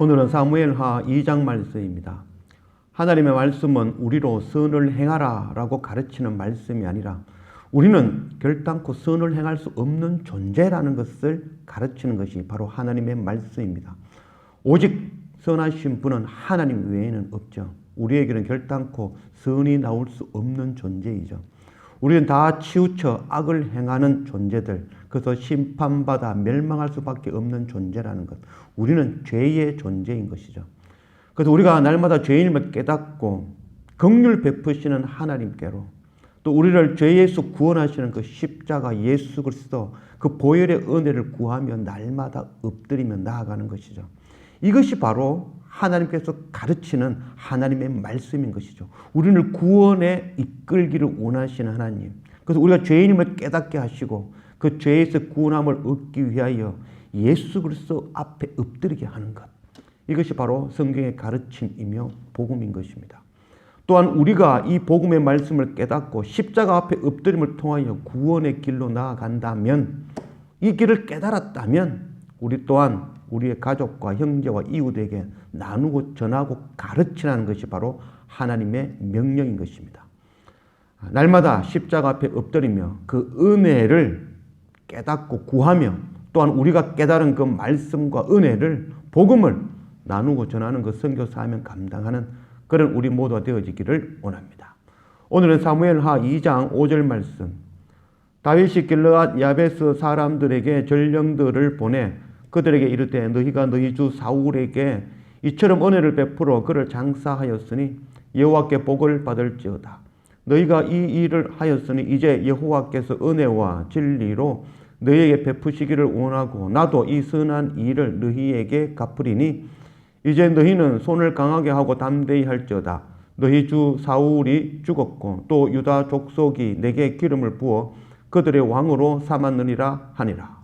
오늘은 사무엘하 2장 말씀입니다. 하나님의 말씀은 우리로 선을 행하라 라고 가르치는 말씀이 아니라 우리는 결단코 선을 행할 수 없는 존재라는 것을 가르치는 것이 바로 하나님의 말씀입니다. 오직 선하신 분은 하나님 외에는 없죠. 우리에게는 결단코 선이 나올 수 없는 존재이죠. 우리는 다 치우쳐 악을 행하는 존재들, 그래서 심판받아 멸망할 수밖에 없는 존재라는 것. 우리는 죄의 존재인 것이죠. 그래서 우리가 날마다 죄인임을 깨닫고 긍휼 베푸시는 하나님께로 또 우리를 죄에서 구원하시는 그 십자가 예수 그리스도 그 보혈의 은혜를 구하며 날마다 엎드리며 나아가는 것이죠. 이것이 바로 하나님께서 가르치는 하나님의 말씀인 것이죠. 우리를 구원에 이끌기를 원하시는 하나님. 그래서 우리가 죄인임을 깨닫게 하시고 그 죄에서 구원함을 얻기 위하여 예수 그리스도 앞에 엎드리게 하는 것. 이것이 바로 성경의 가르침이며 복음인 것입니다. 또한 우리가 이 복음의 말씀을 깨닫고 십자가 앞에 엎드림을 통하여 구원의 길로 나아간다면 이 길을 깨달았다면 우리 또한 우리의 가족과 형제와 이웃에게 나누고 전하고 가르치라는 것이 바로 하나님의 명령인 것입니다. 날마다 십자가 앞에 엎드리며 그 은혜를 깨닫고 구하며 또한 우리가 깨달은 그 말씀과 은혜를 복음을 나누고 전하는 그 선교 사명 감당하는 그런 우리 모두가 되어지기를 원합니다. 오늘은 사무엘하 2장 5절 말씀. 다윗이 길르앗 야베스 사람들에게 전령들을 보내 그들에게 이르되 너희가 너희 주 사울에게 이처럼 은혜를 베풀어 그를 장사하였으니 여호와께 복을 받을지어다. 너희가 이 일을 하였으니 이제 여호와께서 은혜와 진리로 너희에게 베푸시기를 원하고 나도 이 선한 일을 너희에게 갚으리니 이제 너희는 손을 강하게 하고 담대히 할지어다. 너희 주 사울이 죽었고 또 유다 족속이 내게 기름을 부어 그들의 왕으로 삼았느니라 하니라.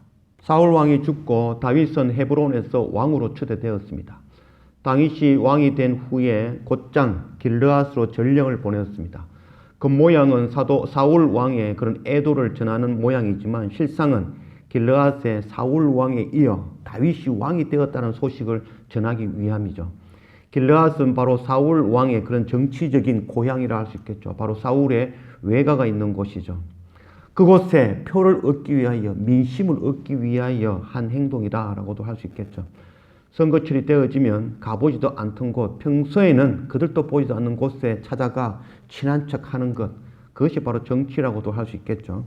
사울 왕이 죽고 다윗은 헤브론에서 왕으로 추대되었습니다. 다윗이 왕이 된 후에 곧장 길르앗으로 전령을 보냈습니다. 그 모양은 사도 사울 왕의 그런 애도를 전하는 모양이지만 실상은 길르앗의 사울 왕에 이어 다윗이 왕이 되었다는 소식을 전하기 위함이죠. 길르앗은 바로 사울 왕의 그런 정치적인 고향이라 할 수 있겠죠. 바로 사울의 외가가 있는 곳이죠. 그곳에 표를 얻기 위하여 민심을 얻기 위하여 한 행동이다라고도 할 수 있겠죠. 선거철이 되어지면 가보지도 않던 곳, 평소에는 그들도 보지도 않는 곳에 찾아가 친한 척 하는 것, 그것이 바로 정치라고도 할 수 있겠죠.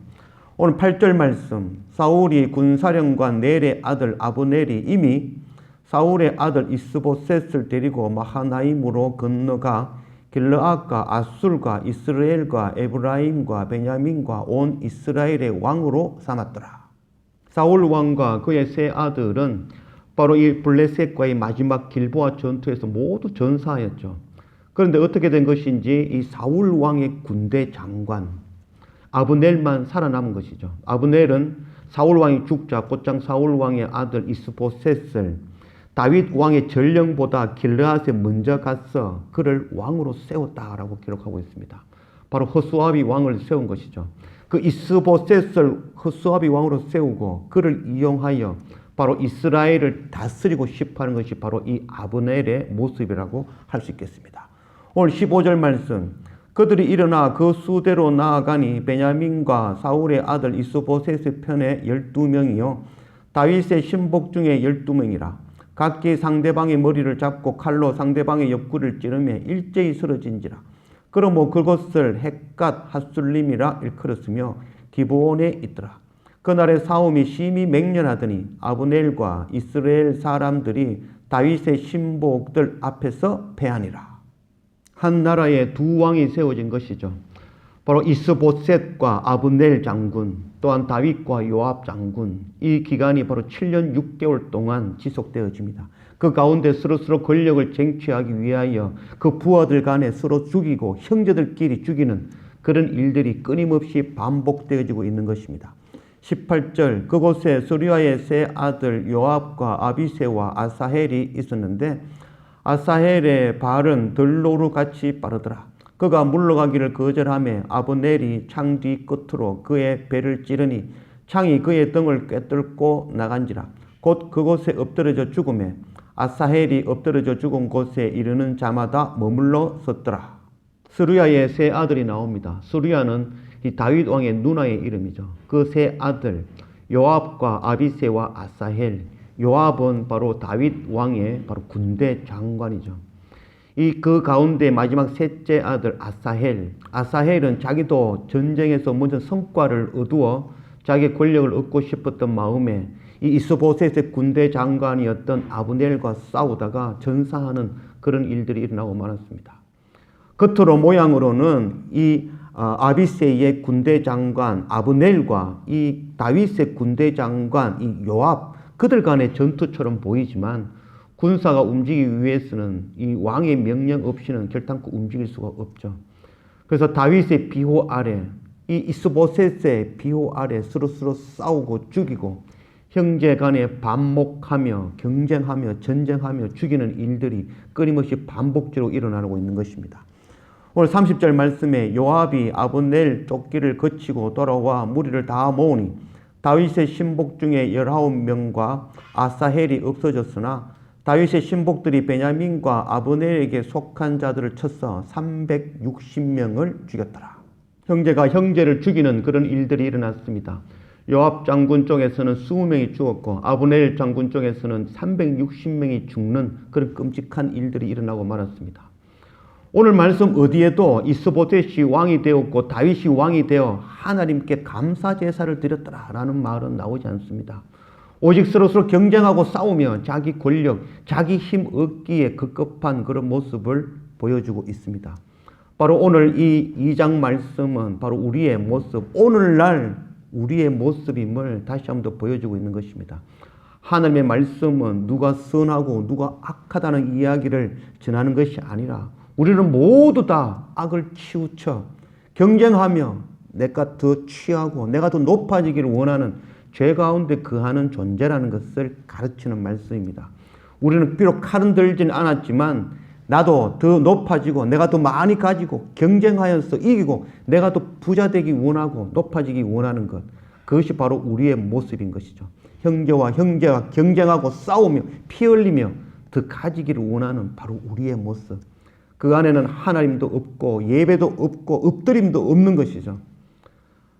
오늘 8절 말씀, 사울이 군사령관 넬의 아들 아브넬이 이미 사울의 아들 이스보셋을 데리고 마하나임으로 건너가 길르앗과 아술과 이스라엘과 에브라임과 베냐민과 온 이스라엘의 왕으로 삼았더라. 사울 왕과 그의 세 아들은 바로 이 블레셋과의 마지막 길보아 전투에서 모두 전사하였죠. 그런데 어떻게 된 것인지 이 사울 왕의 군대 장관 아브넬만 살아남은 것이죠. 아브넬은 사울 왕이 죽자 곧장 사울 왕의 아들 이스보셋을 다윗 왕의 전령보다 길르앗에 먼저 가서 그를 왕으로 세웠다라고 기록하고 있습니다. 바로 허수아비 왕을 세운 것이죠. 그 이스보셋을 허수아비 왕으로 세우고 그를 이용하여 바로 이스라엘을 다스리고 싶어하는 것이 바로 이 아브넬의 모습이라고 할 수 있겠습니다. 오늘 15절 말씀 그들이 일어나 그 수대로 나아가니 베냐민과 사울의 아들 이스보셋의 편에 12명이요 다윗의 신복 중에 12명이라 각기 상대방의 머리를 잡고 칼로 상대방의 옆구리를 찌르며 일제히 쓰러진지라. 그러므 그것을 헷갓 하술림이라 일컬었으며 기브온에 있더라. 그날의 싸움이 심히 맹렬하더니 아브넬과 이스라엘 사람들이 다윗의 신복들 앞에서 패하니라. 한 나라에 두 왕이 세워진 것이죠. 바로 이스보셋과 아브넬 장군, 또한 다윗과 요압 장군, 이 기간이 바로 7년 6개월 동안 지속되어집니다. 그 가운데 서로서로 권력을 쟁취하기 위하여 그 부하들 간에 서로 죽이고 형제들끼리 죽이는 그런 일들이 끊임없이 반복되어지고 있는 것입니다. 18절 그곳에 수리아의 세 아들 요압과 아비세와 아사헬이 있었는데 아사헬의 발은 들로루 같이 빠르더라. 그가 물러가기를 거절하며 아브넬이 창 뒤 끝으로 그의 배를 찌르니 창이 그의 등을 꿰뚫고 나간지라 곧 그곳에 엎드려져 죽음에 아사헬이 엎드러져 죽은 곳에 이르는 자마다 머물러 섰더라. 스루야의 세 아들이 나옵니다. 스루야는 이 다윗 왕의 누나의 이름이죠. 그 세 아들 요압과 아비세와 아사헬. 요압은 바로 다윗 왕의 바로 군대 장관이죠. 이 그 가운데 마지막 셋째 아들 아사헬. 아사헬은 자기도 전쟁에서 먼저 성과를 얻어 자기 권력을 얻고 싶었던 마음에 이 이스보셋의 군대 장관이었던 아브넬과 싸우다가 전사하는 그런 일들이 일어나고 말았습니다. 겉으로 모양으로는 이 아, 아비세의 군대 장관 아브넬과 이 다윗의 군대 장관 이 요압 그들 간의 전투처럼 보이지만 군사가 움직이기 위해서는 이 왕의 명령 없이는 결단코 움직일 수가 없죠. 그래서 다윗의 비호 아래 이 이스보셋의 비호 아래 스스로 싸우고 죽이고 형제 간에 반목하며 경쟁하며 전쟁하며 죽이는 일들이 끊임없이 반복적으로 일어나고 있는 것입니다. 오늘 30절 말씀에 요압이 아브넬 쫓기를 거치고 돌아와 무리를 다 모으니 다윗의 신복 중에 19명과 아사헬이 없어졌으나 다윗의 신복들이 베냐민과 아브넬에게 속한 자들을 쳐서 360명을 죽였더라. 형제가 형제를 죽이는 그런 일들이 일어났습니다. 요압 장군 쪽에서는 20명이 죽었고 아브넬 장군 쪽에서는 360명이 죽는 그런 끔찍한 일들이 일어나고 말았습니다. 오늘 말씀 어디에도 이스보셋이 왕이 되었고 다윗이 왕이 되어 하나님께 감사 제사를 드렸더라라는 말은 나오지 않습니다. 오직 서로서로 경쟁하고 싸우며 자기 권력, 자기 힘 얻기에 급급한 그런 모습을 보여주고 있습니다. 바로 오늘 이 2장 말씀은 바로 우리의 모습, 오늘날 우리의 모습임을 다시 한 번 더 보여주고 있는 것입니다. 하나님의 말씀은 누가 선하고 누가 악하다는 이야기를 전하는 것이 아니라 우리는 모두 다 악을 치우쳐 경쟁하며 내가 더 취하고 내가 더 높아지기를 원하는 죄 가운데 거하는 존재라는 것을 가르치는 말씀입니다. 우리는 비록 칼은 들진 않았지만 나도 더 높아지고 내가 더 많이 가지고 경쟁하여서 이기고 내가 더 부자 되기 원하고 높아지기 원하는 것. 그것이 바로 우리의 모습인 것이죠. 형제와 형제가 경쟁하고 싸우며 피 흘리며 더 가지기를 원하는 바로 우리의 모습. 그 안에는 하나님도 없고 예배도 없고 엎드림도 없는 것이죠.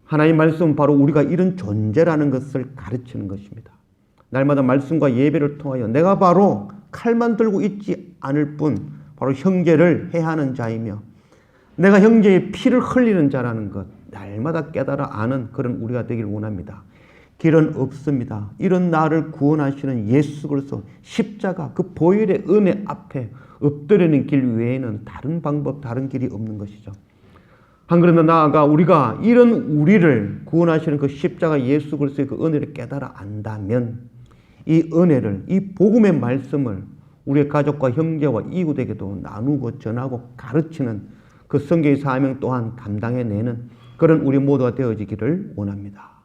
하나님 말씀은 바로 우리가 이런 존재라는 것을 가르치는 것입니다. 날마다 말씀과 예배를 통하여 내가 바로 칼만 들고 있지 않을 뿐 바로 형제를 해하는 자이며 내가 형제의 피를 흘리는 자라는 것 날마다 깨달아 아는 그런 우리가 되길 원합니다. 길은 없습니다. 이런 나를 구원하시는 예수 그리스도 십자가 그 보혈의 은혜 앞에 엎드리는 길 외에는 다른 방법, 다른 길이 없는 것이죠. 한 걸음 더 나아가 우리가 이런 우리를 구원하시는 그 십자가 예수 그리스도의 그 은혜를 깨달아 안다면 이 은혜를 이 복음의 말씀을 우리의 가족과 형제와 이웃에게도 나누고 전하고 가르치는 그 성경의 사명 또한 감당해내는 그런 우리 모두가 되어지기를 원합니다.